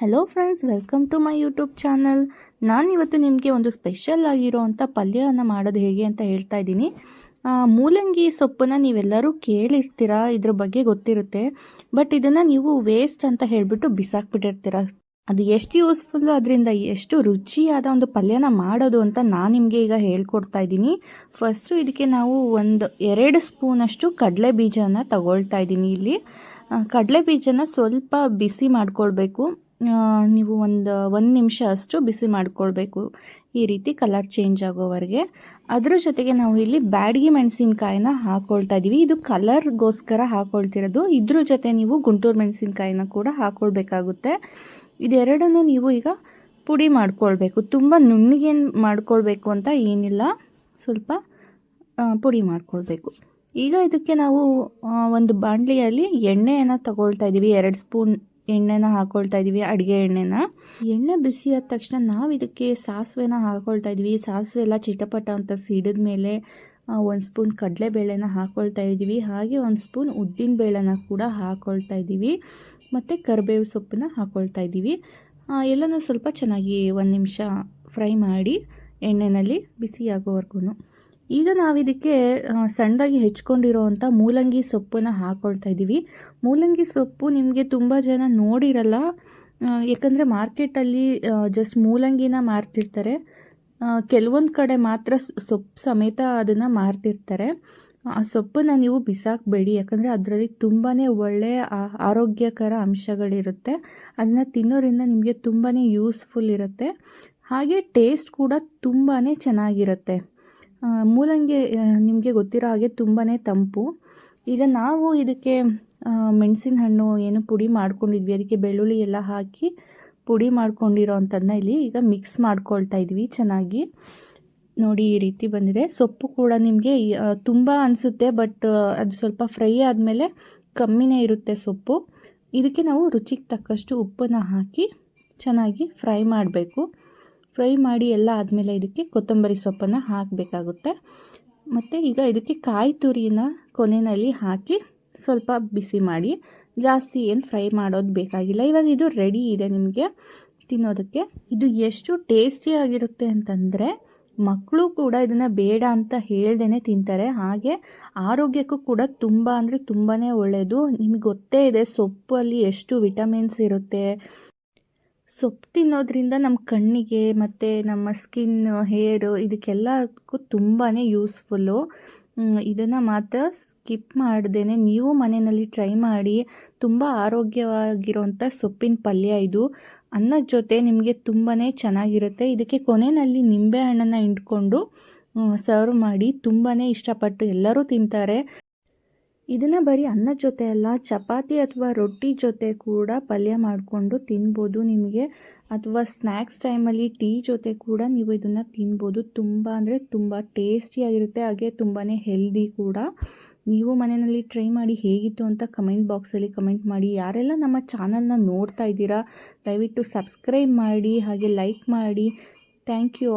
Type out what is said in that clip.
Hello friends welcome to my YouTube channel ನಾನು ಇವತ್ತು ನಿಮಗೆ ಒಂದು ಸ್ಪೆಷಲ್ ಆಗಿರೋ ಅಂಥ ಪಲ್ಯವನ್ನು ಮಾಡೋದು ಹೇಗೆ ಅಂತ ಹೇಳ್ತಾ ಇದ್ದೀನಿ. ಮೂಲಂಗಿ ಸೊಪ್ಪನ್ನು ನೀವೆಲ್ಲರೂ ಕೇಳಿರ್ತೀರ? ಇದ್ರ ಬಗ್ಗೆ ಗೊತ್ತಿರುತ್ತೆ. ಬಟ್ ಇದನ್ನು ನೀವು ವೇಸ್ಟ್ ಅಂತ ಹೇಳಿಬಿಟ್ಟು ಬಿಸಾಕ್ಬಿಟ್ಟಿರ್ತೀರ? ಅದು ಎಷ್ಟು ಯೂಸ್ಫುಲ್ಲು ಅದರಿಂದ ಎಷ್ಟು ರುಚಿಯಾದ ಒಂದು ಪಲ್ಯನ ಮಾಡೋದು ಅಂತ ನಾನು ನಿಮಗೆ ಈಗ ಹೇಳ್ಕೊಡ್ತಾ ಇದ್ದೀನಿ. ಫಸ್ಟು ಇದಕ್ಕೆ ನಾವು ಒಂದು ಎರಡು ಸ್ಪೂನಷ್ಟು ಕಡಲೆ ಬೀಜನ ತಗೊಳ್ತಾ ಇದ್ದೀನಿ ಇಲ್ಲಿ. ಕಡಲೆ ಬೀಜನ ಸ್ವಲ್ಪ ಬಿಸಿ ಮಾಡ್ಕೊಳ್ಬೇಕು. ನೀವು ಒಂದು ಒಂದು ನಿಮಿಷ ಅಷ್ಟು ಬಿಸಿ ಮಾಡ್ಕೊಳ್ಬೇಕು. ಈ ರೀತಿ ಕಲರ್ ಚೇಂಜ್ ಆಗೋವರೆಗೆ. ಅದ್ರ ಜೊತೆಗೆ ನಾವು ಇಲ್ಲಿ ಬ್ಯಾಡಗಿ ಮೆಣಸಿನ್ಕಾಯಿನ ಹಾಕ್ಕೊಳ್ತಾ ಇದ್ದೀವಿ ಇದು ಕಲರ್ಗೋಸ್ಕರ ಹಾಕ್ಕೊಳ್ತಿರೋದು ಇದ್ರ ಜೊತೆ ನೀವು ಗುಂಟೂರು ಮೆಣಸಿನ್ಕಾಯಿನ ಕೂಡ ಹಾಕ್ಕೊಳ್ಬೇಕಾಗುತ್ತೆ ಇದೆರಡನ್ನು ನೀವು ಈಗ ಪುಡಿ ಮಾಡ್ಕೊಳ್ಬೇಕು. ತುಂಬ ನುಣ್ಣಗೇನು ಮಾಡ್ಕೊಳ್ಬೇಕು ಅಂತ ಏನಿಲ್ಲ. ಸ್ವಲ್ಪ ಪುಡಿ ಮಾಡ್ಕೊಳ್ಬೇಕು. ಈಗ ಇದಕ್ಕೆ ನಾವು ಒಂದು ಬಾಣಲಿಯಲ್ಲಿ ಎಣ್ಣೆಯನ್ನು ತಗೊಳ್ತಾ ಇದ್ದೀವಿ ಎರಡು ಸ್ಪೂನ್ ಎಣ್ಣೆನ ಹಾಕ್ಕೊಳ್ತಾ ಇದ್ದೀವಿ ಅಡುಗೆ ಎಣ್ಣೆನ. ಎಣ್ಣೆ ಬಿಸಿ ಆದ ತಕ್ಷಣ ನಾವು ಇದಕ್ಕೆ ಸಾಸಿವೆನ ಹಾಕ್ಕೊಳ್ತಾ ಇದ್ದೀವಿ ಸಾಸಿವೆ ಎಲ್ಲ ಚಿಟಪಟ ಅಂತ ಸಿಡಿದ ಮೇಲೆ ಒಂದು ಸ್ಪೂನ್ ಕಡಲೆಬೇಳೆನ ಹಾಕ್ಕೊಳ್ತಾ ಇದ್ದೀವಿ ಹಾಗೆ ಒಂದು ಸ್ಪೂನ್ ಉದ್ದಿನ ಬೇಳೆನ ಕೂಡ ಹಾಕ್ಕೊಳ್ತಾ ಇದ್ದೀವಿ ಮತ್ತು ಕರಿಬೇವು ಸೊಪ್ಪನ್ನ ಹಾಕ್ಕೊಳ್ತಾ ಇದ್ದೀವಿ ಎಲ್ಲನೂ ಸ್ವಲ್ಪ ಚೆನ್ನಾಗಿ ಒಂದು ನಿಮಿಷ ಫ್ರೈ ಮಾಡಿ ಎಣ್ಣೆಯಲ್ಲಿ ಬಿಸಿ ಆಗೋವರೆಗೂ ಈಗ ನಾವು ಇದಕ್ಕೆ ಆ, ಸಣ್ಣದಾಗಿ ಹೆಚ್ಕೊಂಡಿರೋವಂಥ ಮೂಲಂಗಿ ಸೊಪ್ಪನ್ನು ಹಾಕ್ಕೊಳ್ತಾ ಇದ್ದೀವಿ. ಮೂಲಂಗಿ ಸೊಪ್ಪು ನಿಮಗೆ ತುಂಬ ಜನ ನೋಡಿರಲ್ಲ ಯಾಕಂದರೆ ಮಾರ್ಕೆಟಲ್ಲಿ ಜಸ್ಟ್ ಮೂಲಂಗಿನ ಮಾರ್ತಿರ್ತಾರೆ. ಕೆಲವೊಂದು ಕಡೆ ಮಾತ್ರ ಸೊಪ್ಪು ಸಮೇತ ಅದನ್ನು ಮಾರ್ತಿರ್ತಾರೆ. ಆ ಸೊಪ್ಪನ್ನು ನೀವು ಬಿಸಾಕಬೇಡಿ ಯಾಕಂದರೆ ಅದರಲ್ಲಿ ತುಂಬಾ ಒಳ್ಳೆಯ ಆರೋಗ್ಯಕರ ಅಂಶಗಳಿರುತ್ತೆ. ಅದನ್ನು ತಿನ್ನೋದ್ರಿಂದ ನಿಮಗೆ ತುಂಬಾ ಯೂಸ್ಫುಲ್ ಇರುತ್ತೆ. ಹಾಗೆ ಟೇಸ್ಟ್ ಕೂಡ ತುಂಬಾ ಚೆನ್ನಾಗಿರುತ್ತೆ. ಮೂಲಂಗಿ ನಿಮಗೆ ಗೊತ್ತಿರೋ ಹಾಗೆ ತುಂಬಾ ತಂಪು. ಈಗ ನಾವು ಇದಕ್ಕೆ ಮೆಣಸಿನ ಹಣ್ಣು ಏನು ಪುಡಿ ಮಾಡ್ಕೊಂಡಿದ್ವಿ. ಅದಕ್ಕೆ ಬೆಳ್ಳುಳ್ಳಿ ಎಲ್ಲ ಹಾಕಿ ಪುಡಿ ಮಾಡ್ಕೊಂಡಿರೋ ಅಂಥದ್ದನ್ನ ಇಲ್ಲಿ ಈಗ ಮಿಕ್ಸ್ ಮಾಡ್ಕೊಳ್ತಾ ಇದ್ವಿ ಚೆನ್ನಾಗಿ. ನೋಡಿ ಈ ರೀತಿ ಬಂದಿದೆ. ಸೊಪ್ಪು ಕೂಡ ನಿಮಗೆ ತುಂಬ ಅನಿಸುತ್ತೆ, ಬಟ್ ಅದು ಸ್ವಲ್ಪ ಫ್ರೈ ಆದಮೇಲೆ ಕಮ್ಮಿನೇ ಇರುತ್ತೆ ಸೊಪ್ಪು. ಇದಕ್ಕೆ ನಾವು ರುಚಿಗೆ ತಕ್ಕಷ್ಟು ಉಪ್ಪನ್ನು ಹಾಕಿ ಚೆನ್ನಾಗಿ ಫ್ರೈ ಮಾಡಬೇಕು. ಫ್ರೈ ಮಾಡಿ ಎಲ್ಲ ಆದಮೇಲೆ ಇದಕ್ಕೆ ಕೊತ್ತಂಬರಿ ಸೊಪ್ಪನ್ನು ಹಾಕಬೇಕಾಗುತ್ತೆ. ಮತ್ತು ಈಗ ಇದಕ್ಕೆ ಕಾಯಿ ತುರಿನ ಕೊನೆಯಲ್ಲಿ ಹಾಕಿ ಸ್ವಲ್ಪ ಬಿಸಿ ಮಾಡಿ, ಜಾಸ್ತಿ ಏನು ಫ್ರೈ ಮಾಡೋದು ಬೇಕಾಗಿಲ್ಲ. ಇವಾಗ ಇದು ರೆಡಿ ಇದೆ ನಿಮಗೆ ತಿನ್ನೋದಕ್ಕೆ. ಇದು ಎಷ್ಟು ಟೇಸ್ಟಿಯಾಗಿರುತ್ತೆ ಅಂತಂದರೆ ಮಕ್ಕಳು ಕೂಡ ಇದನ್ನು ಬೇಡ ಅಂತ ಹೇಳ್ದೇ ತಿಂತಾರೆ. ಹಾಗೆ ಆರೋಗ್ಯಕ್ಕೂ ಕೂಡ ತುಂಬ ಅಂದರೆ ತುಂಬಾ ಒಳ್ಳೆಯದು ನಿಮಗೆ ಗೊತ್ತೇ ಇದೆ ಸೊಪ್ಪಲ್ಲಿ ಎಷ್ಟು ವಿಟಮಿನ್ಸ್ ಇರುತ್ತೆ ಸೊಪ್ಪು ತಿನ್ನೋದ್ರಿಂದ ನಮ್ಮ ಕಣ್ಣಿಗೆ ಮತ್ತು ನಮ್ಮ ಸ್ಕಿನ್, ಹೇರು ಇದಕ್ಕೆಲ್ಲಕ್ಕೂ ತುಂಬಾ ಯೂಸ್ಫುಲ್ಲು. ಇದನ್ನು ಮಾತ್ರ ಸ್ಕಿಪ್ ಮಾಡ್ದೇ ನೀವು ಮನೆಯಲ್ಲಿ ಟ್ರೈ ಮಾಡಿ. ತುಂಬ ಆರೋಗ್ಯವಾಗಿರೋಂಥ ಸೊಪ್ಪಿನ ಪಲ್ಯ ಇದು. ಅನ್ನದ ಜೊತೆ ನಿಮಗೆ ತುಂಬಾ ಚೆನ್ನಾಗಿರುತ್ತೆ. ಇದಕ್ಕೆ ಕೊನೆಯಲ್ಲಿ ನಿಂಬೆ ಹಣ್ಣನ್ನು ಹಿಂಡ್ಕೊಂಡು ಸರ್ವ್ ಮಾಡಿ. ತುಂಬಾ ಇಷ್ಟಪಟ್ಟು ಎಲ್ಲರೂ ತಿಂತಾರೆ. ಇದನ್ನು ಬರೀ ಅನ್ನದ ಜೊತೆ ಅಲ್ಲ, ಚಪಾತಿ ಅಥವಾ ರೊಟ್ಟಿ ಜೊತೆ ಕೂಡ ಪಲ್ಯ ಮಾಡಿಕೊಂಡು ತಿನ್ಬೋದು ನಿಮಗೆ. ಅಥವಾ ಸ್ನ್ಯಾಕ್ಸ್ ಟೈಮಲ್ಲಿ ಟೀ ಜೊತೆ ಕೂಡ ನೀವು ಇದನ್ನು ತಿನ್ಬೋದು. ತುಂಬ ಅಂದರೆ ತುಂಬ ಟೇಸ್ಟಿಯಾಗಿರುತ್ತೆ ಹಾಗೆ ತುಂಬಾ ಹೆಲ್ದಿ ಕೂಡ. ನೀವು ಮನೆಯಲ್ಲಿ ಟ್ರೈ ಮಾಡಿ ಹೇಗಿತ್ತು ಅಂತ ಕಮೆಂಟ್ ಬಾಕ್ಸಲ್ಲಿ ಕಮೆಂಟ್ ಮಾಡಿ. ಯಾರೆಲ್ಲ ನಮ್ಮ ಚಾನಲ್ನ ನೋಡ್ತಾ ಇದ್ದೀರಾ, ದಯವಿಟ್ಟು ಸಬ್ಸ್ಕ್ರೈಬ್ ಮಾಡಿ, ಹಾಗೆ ಲೈಕ್ ಮಾಡಿ. Thank you